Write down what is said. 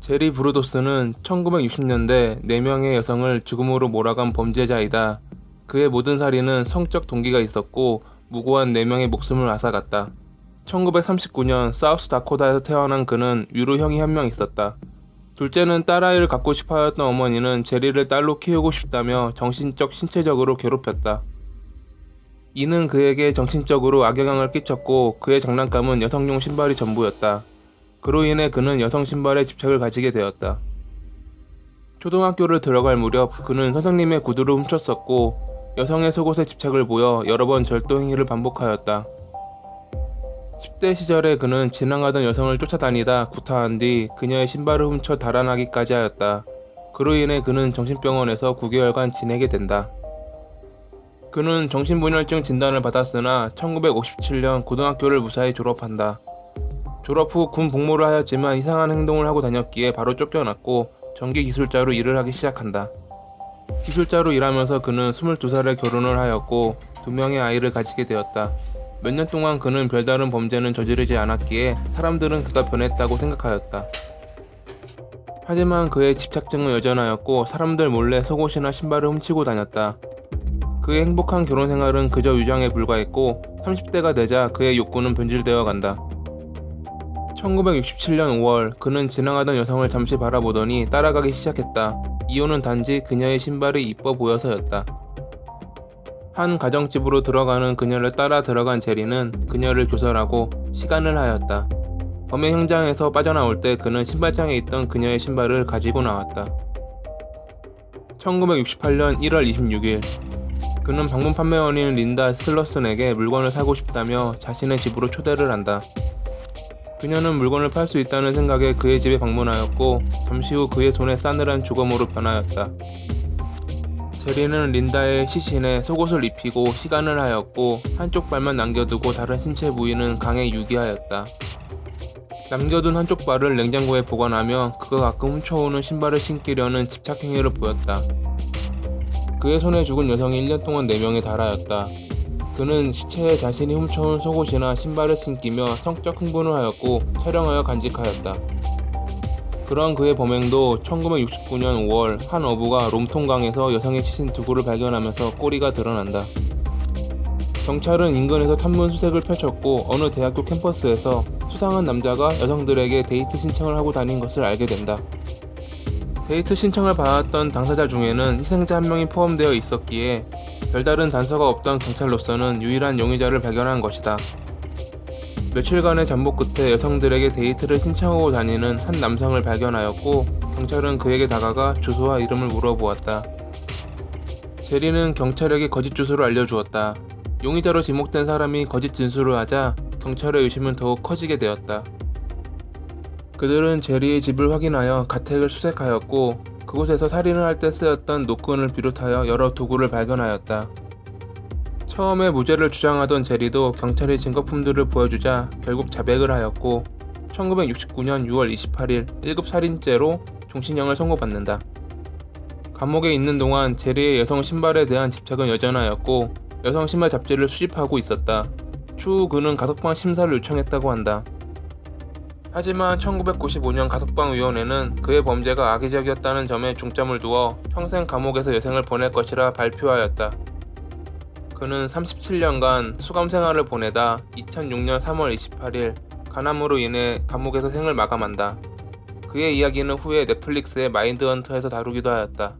제리 브루도스는 1960년대 4명의 여성을 죽음으로 몰아간 범죄자이다. 그의 모든 살인은 성적 동기가 있었고 무고한 4명의 목숨을 앗아갔다. 1939년 사우스 다코다에서 태어난 그는 위로 형이 한 명 있었다. 둘째는 딸아이를 갖고 싶어 하였던 어머니는 제리를 딸로 키우고 싶다며 정신적, 신체적으로 괴롭혔다. 이는 그에게 정신적으로 악영향을 끼쳤고 그의 장난감은 여성용 신발이 전부였다. 그로 인해 그는 여성 신발에 집착을 가지게 되었다. 초등학교를 들어갈 무렵 그는 선생님의 구두를 훔쳤었고 여성의 속옷에 집착을 보여 여러 번 절도 행위를 반복하였다. 10대 시절에 그는 지나가던 여성을 쫓아다니다 구타한 뒤 그녀의 신발을 훔쳐 달아나기까지 하였다. 그로 인해 그는 정신병원에서 9개월간 지내게 된다. 그는 정신분열증 진단을 받았으나 1957년 고등학교를 무사히 졸업한다. 졸업 후 군 복무를 하였지만 이상한 행동을 하고 다녔기에 바로 쫓겨났고 전기 기술자로 일을 하기 시작한다. 기술자로 일하면서 그는 22살에 결혼을 하였고 두 명의 아이를 가지게 되었다. 몇 년 동안 그는 별다른 범죄는 저지르지 않았기에 사람들은 그가 변했다고 생각하였다. 하지만 그의 집착증은 여전하였고 사람들 몰래 속옷이나 신발을 훔치고 다녔다. 그의 행복한 결혼 생활은 그저 유장에 불과했고 30대가 되자 그의 욕구는 변질되어 간다. 1967년 5월 그는 지나가던 여성을 잠시 바라보더니 따라가기 시작했다. 이유는 단지 그녀의 신발이 이뻐 보여서였다. 한 가정집으로 들어가는 그녀를 따라 들어간 제리는 그녀를 교설하고 시간을 하였다. 범행 현장에서 빠져나올 때 그는 신발장에 있던 그녀의 신발을 가지고 나왔다. 1968년 1월 26일 그는 방문 판매원인 린다 슬러슨에게 물건을 사고 싶다며 자신의 집으로 초대를 한다. 그녀는 물건을 팔 수 있다는 생각에 그의 집에 방문하였고 잠시 후 그의 손에 싸늘한 주검으로 변하였다. 제리는 린다의 시신에 속옷을 입히고 시간을 하였고 한쪽 발만 남겨두고 다른 신체 부위는 강에 유기하였다. 남겨둔 한쪽 발을 냉장고에 보관하며 그가 가끔 훔쳐오는 신발을 신기려는 집착 행위를 보였다. 그의 손에 죽은 여성이 1년 동안 4명에 달하였다. 그는 시체에 자신이 훔쳐온 속옷이나 신발을 신기며 성적 흥분을 하였고 촬영하여 간직하였다. 그런 그의 범행도 1969년 5월 한 어부가 롬통강에서 여성의 시신 두 구를 발견하면서 꼬리가 드러난다. 경찰은 인근에서 탐문 수색을 펼쳤고 어느 대학교 캠퍼스에서 수상한 남자가 여성들에게 데이트 신청을 하고 다닌 것을 알게 된다. 데이트 신청을 받았던 당사자 중에는 희생자 한 명이 포함되어 있었기에 별다른 단서가 없던 경찰로서는 유일한 용의자를 발견한 것이다. 며칠간의 잠복 끝에 여성들에게 데이트를 신청하고 다니는 한 남성을 발견하였고 경찰은 그에게 다가가 주소와 이름을 물어보았다. 제리는 경찰에게 거짓 주소를 알려주었다. 용의자로 지목된 사람이 거짓 진술을 하자 경찰의 의심은 더욱 커지게 되었다. 그들은 제리의 집을 확인하여 가택을 수색하였고 그곳에서 살인을 할 때 쓰였던 노끈을 비롯하여 여러 도구를 발견하였다. 처음에 무죄를 주장하던 제리도 경찰이 증거품들을 보여주자 결국 자백을 하였고 1969년 6월 28일 1급 살인죄로 종신형을 선고받는다. 감옥에 있는 동안 제리의 여성 신발에 대한 집착은 여전하였고 여성 신발 잡지를 수집하고 있었다. 추후 그는 가석방 심사를 요청했다고 한다. 하지만 1995년 가석방위원회는 그의 범죄가 악의적이었다는 점에 중점을 두어 평생 감옥에서 여생을 보낼 것이라 발표하였다. 그는 37년간 수감 생활을 보내다 2006년 3월 28일 간암으로 인해 감옥에서 생을 마감한다. 그의 이야기는 후에 넷플릭스의 마인드헌터에서 다루기도 하였다.